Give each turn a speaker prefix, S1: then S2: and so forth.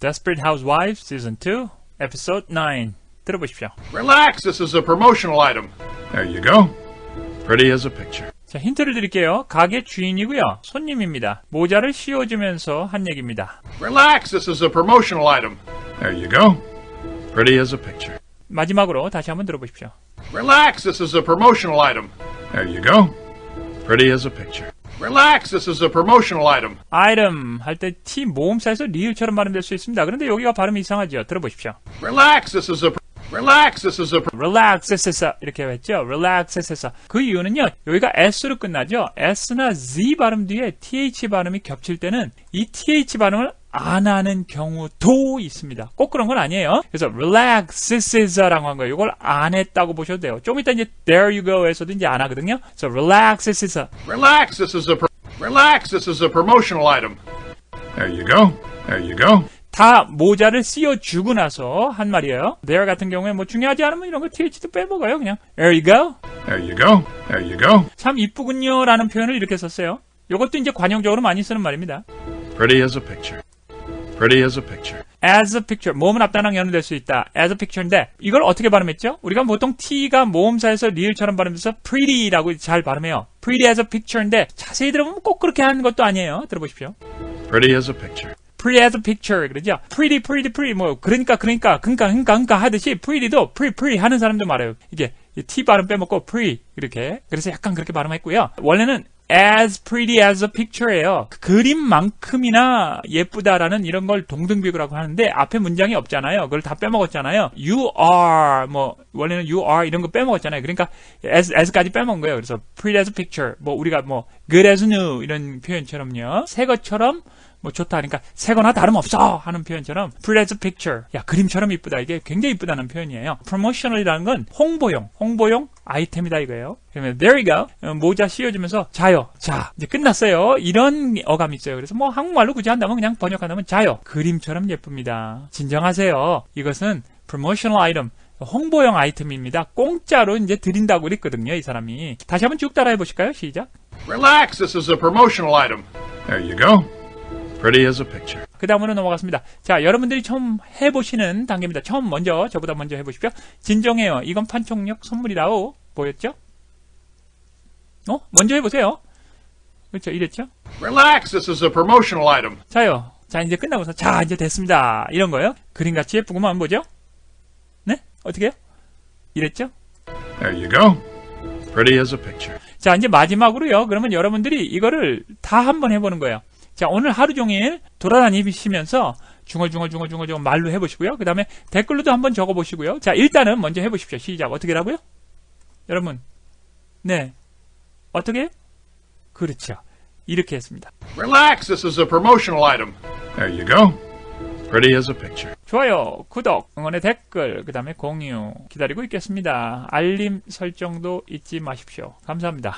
S1: Desperate Housewives Season 2, Episode 9. 들어보십시오.
S2: Relax, this is a promotional item. There you go. Pretty as a picture.
S1: 자, 힌트를 드릴게요. 가게 주인이고요. 손님입니다. 모자를 씌워주면서 한 얘기입니다.
S2: Relax, this is a promotional item. There you go. Pretty as a picture.
S1: 마지막으로 다시 한번 들어보십시오.
S2: Relax, this is a promotional item. There you go. Pretty as a picture. Relax, this is a promotional item.
S1: item 할 때 T 모음사에서 리을처럼 발음될 수 있습니다. 그런데 여기가 발음이 이상하죠. 들어보십시오.
S2: Relax, this is a Relax, this is a
S1: relax 했어 이렇게 했죠. relax 했어. 그 이유는요. 여기가 s로 끝나죠. s나 z 발음 뒤에 th 발음이 겹칠 때는 이 th 발음을 안 하는 경우도 있습니다. 꼭 그런 건 아니에요. 그래서 relax 했어라고 한 거예요. 이걸 안 했다고 보셔도 돼요. 좀 이따 이제 there you go에서도 이제 안 하거든요. 그래서 relax 했어.
S2: Relax, this is a Relax, this is a promotional item. There you go. There you go.
S1: 다 모자를 씌워주고 나서 한 말이에요. there 같은 경우에 뭐 중요하지 않으면 이런 거 th도 빼먹어요. 그냥 there you go.
S2: There you go. There you go.
S1: 참 이쁘군요 라는 표현을 이렇게 썼어요. 이것도 이제 관용적으로 많이 쓰는 말입니다.
S2: Pretty as a picture. Pretty as a picture.
S1: as a picture, 모음은 앞단랑 연결될 수 있다. as a picture인데 이걸 어떻게 발음했죠? 우리가 보통 t가 모음사에서 리을처럼 발음해서 pretty라고 잘 발음해요. pretty as a picture인데 자세히 들어보면 꼭 그렇게 하는 것도 아니에요. 들어보십시오.
S2: Pretty as a picture.
S1: pretty as a picture 그러죠. pretty, pretty, pretty 뭐 그러니까 그러니까 그러니까 그러니까 그러니까 하듯이 pretty도 pretty, pretty 하는 사람도 말해요. 이게 이 t 발음 빼먹고 pretty 이렇게 그래서 약간 그렇게 발음했고요. 원래는 as pretty as a picture예요. 그림만큼이나 예쁘다라는 이런 걸 동등 비교라고 하는데 앞에 문장이 없잖아요. 그걸 다 빼먹었잖아요. you are 뭐 원래는 you are 이런 거 빼먹었잖아요. 그러니까 as as까지 빼먹은 거예요. 그래서 pretty as a picture 뭐 우리가 뭐 good as new 이런 표현처럼요. 새 것처럼 뭐 좋다 하니까 새거나 다름없어 하는 표현처럼 a picture. 야 그림처럼 이쁘다. 이게 굉장히 이쁘다는 표현이에요. promotional이라는 건 홍보용 홍보용 아이템이다 이거예요. 그러면 there you go. 어, 모자 씌워주면서 자요. 자 이제 끝났어요. 이런 어감이 있어요. 그래서 뭐 한국말로 굳이 한다면 그냥 번역한다면 자요. 그림처럼 예쁩니다. 진정하세요. 이것은 promotional item 홍보용 아이템입니다. 공짜로 이제 드린다고 그랬거든요 이 사람이. 다시 한번 쭉 따라해 보실까요? 시작.
S2: Relax, this is a promotional item. There you go. Pretty as a picture.
S1: 그 다음으로 넘어갔습니다. 자, 여러분들이 처음 해보시는 단계입니다. 처음 먼저, 저보다 먼저 해보십시오. 진정해요. 이건 판촉력 선물이라고 보였죠? 어? 먼저 해보세요. 그렇죠. 이랬죠?
S2: Relax, this is a promotional item.
S1: 자요. 자, 이제 끝나고서, 자, 이제 됐습니다. 이런 거예요. 그림같이 예쁘구만, 뭐죠? 네? 어떻게 해요? 이랬죠?
S2: There you go. Pretty as a picture.
S1: 자, 이제 마지막으로요. 그러면 여러분들이 이거를 다 한번 해보는 거예요. 자, 오늘 하루 종일 돌아다니시면서 중얼중얼중얼중얼 말로 해보시고요. 그 다음에 댓글로도 한번 적어보시고요. 자, 일단은 먼저 해보십시오. 시작. 어떻게 라고요? 여러분. 네. 어떻게? 그렇죠. 이렇게 했습니다.
S2: Relax, this is a promotional item. There you go. Pretty as a picture.
S1: 좋아요, 구독, 응원의 댓글, 그 다음에 공유 기다리고 있겠습니다. 알림 설정도 잊지 마십시오. 감사합니다.